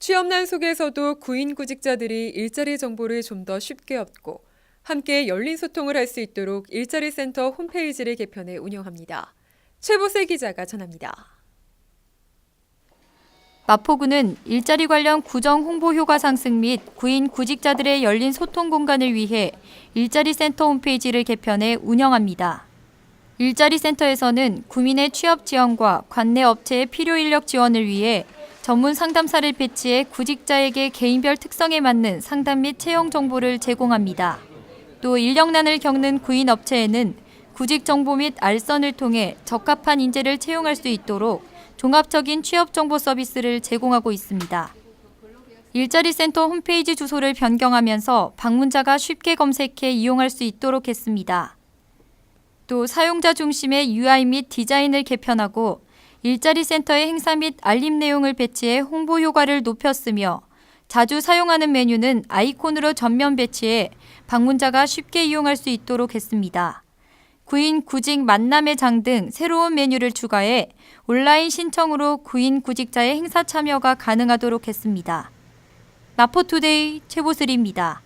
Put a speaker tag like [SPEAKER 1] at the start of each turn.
[SPEAKER 1] 취업난 속에서도 구인 구직자들이 일자리 정보를 좀 더 쉽게 얻고 함께 열린 소통을 할 수 있도록 일자리 센터 홈페이지를 개편해 운영합니다. 최보세 기자가 전합니다.
[SPEAKER 2] 마포구는 일자리 관련 구정 홍보 효과 상승 및 구인 구직자들의 열린 소통 공간을 위해 일자리 센터 홈페이지를 개편해 운영합니다. 일자리 센터에서는 구민의 취업 지원과 관내 업체의 필요 인력 지원을 위해 전문 상담사를 배치해 구직자에게 개인별 특성에 맞는 상담 및 채용 정보를 제공합니다. 또 인력난을 겪는 구인 업체에는 구직 정보 및 알선을 통해 적합한 인재를 채용할 수 있도록 종합적인 취업 정보 서비스를 제공하고 있습니다. 일자리 센터 홈페이지 주소를 변경하면서 방문자가 쉽게 검색해 이용할 수 있도록 했습니다. 또 사용자 중심의 UI 및 디자인을 개편하고 일자리 센터의 행사 및 알림 내용을 배치해 홍보 효과를 높였으며 자주 사용하는 메뉴는 아이콘으로 전면 배치해 방문자가 쉽게 이용할 수 있도록 했습니다. 구인 구직 만남의 장 등 새로운 메뉴를 추가해 온라인 신청으로 구인 구직자의 행사 참여가 가능하도록 했습니다. 마포투데이 최보슬입니다.